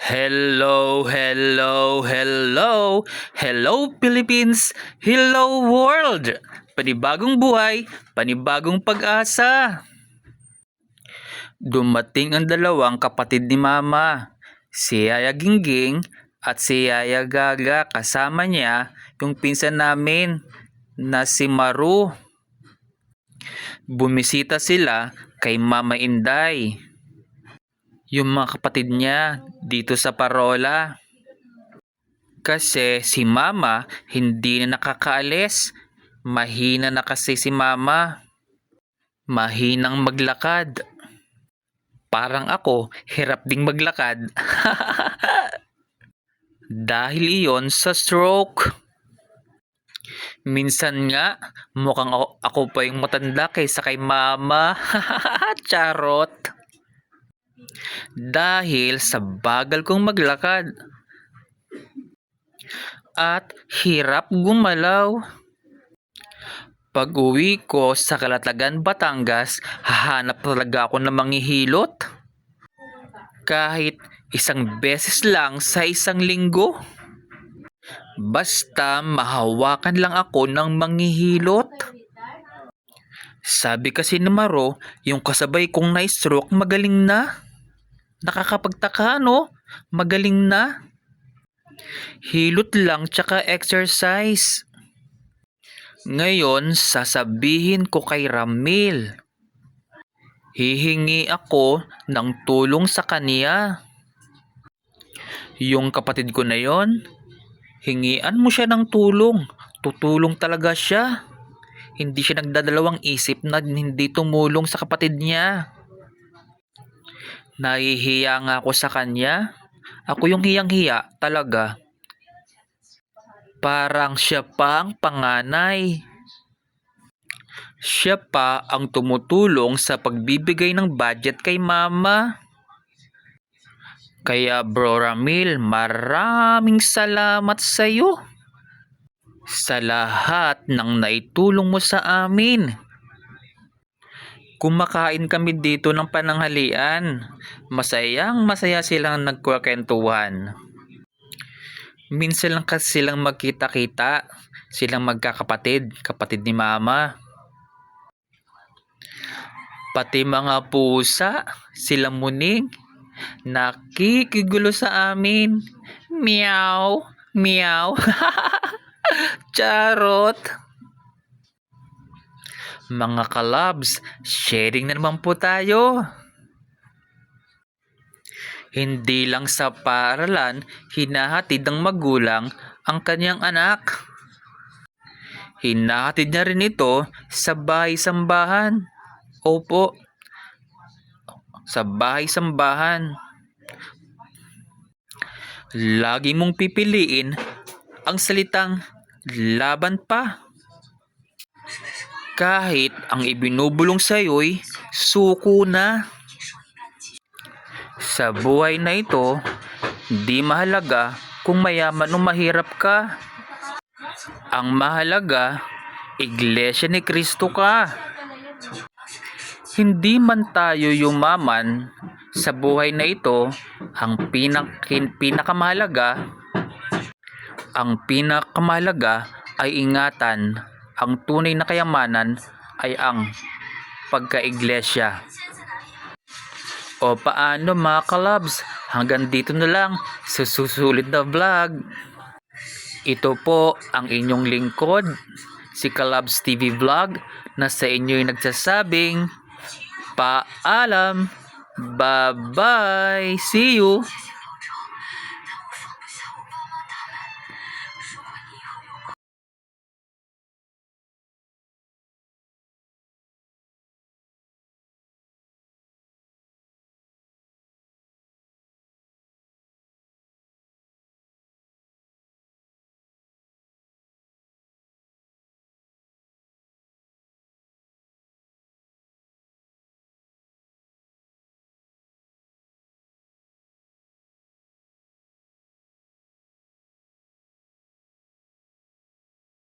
Hello, hello, hello. Hello Philippines, hello world. Panibagong buhay, panibagong pag-asa. Dumating ang dalawang kapatid ni Mama, si Yaya Gingging at si Yaya Gaga kasama niya yung pinsan namin na si Maru. Bumisita sila kay Mama Inday yung mga kapatid niya dito sa Parola. Kasi si Mama hindi na nakakaalis. Mahina na kasi si Mama. Mahinang maglakad. Parang ako, hirap ding maglakad. Dahil iyon sa stroke. Minsan nga, mukhang ako, ako pa yung matanda kaysa kay Mama. Charot dahil sa bagal kong maglakad at hirap gumalaw. Pag uwi ko sa Kalatagan, Batangas, hahanap talaga ako ng manghihilot. Kahit isang beses lang sa isang linggo. Basta mahawakan lang ako ng manghihilot. Sabi kasi ni Maro, yung kasabay kong na-stroke magaling na. Nakakapagtaka no? Magaling na. Hilot lang tsaka exercise. Ngayon, sasabihin ko kay Ramil. Hihingi ako ng tulong sa kanya. Yung kapatid ko na yon, hingian mo siya ng tulong. Tutulong talaga siya. Hindi siya nagdadalawang isip na hindi tumulong sa kapatid niya. Nahihiya nga ako sa kanya. Ako yung hiyang-hiya talaga. Parang siya pa ang panganay. Siya pa ang tumutulong sa pagbibigay ng budget kay mama. Kaya bro Ramil, maraming salamat sa iyo. Sa lahat ng naitulong mo sa amin. Kumakain kami dito ng pananghalian. Masayang masaya silang nagkwakentuhan. Minsan lang kasi silang magkita-kita. Silang magkakapatid, kapatid ni mama. Pati mga pusa, sila muning, nakikigulo sa amin. Meow, meow. Charot. Mga kalabs, sharing na naman po tayo. Hindi lang sa paaralan, hinahatid ng magulang ang kanyang anak. Hinahatid niya rin ito sa bahay-sambahan. Opo, sa bahay-sambahan. Lagi mong pipiliin ang salitang laban pa kahit ang ibinubulong sa iyo'y suko na. Sa buhay na ito, di mahalaga kung mayaman o mahirap ka. Ang mahalaga, iglesia ni Kristo ka. Hindi man tayo yumaman sa buhay na ito, ang pinak pinakamahalaga, ang pinakamahalaga ay ingatan ang tunay na kayamanan ay ang pagkaiglesia. O paano mga kalabs, hanggang dito na lang sa susulit na vlog. Ito po ang inyong lingkod, si Kalabs TV Vlog, na sa inyo'y nagsasabing, paalam, bye-bye, see you!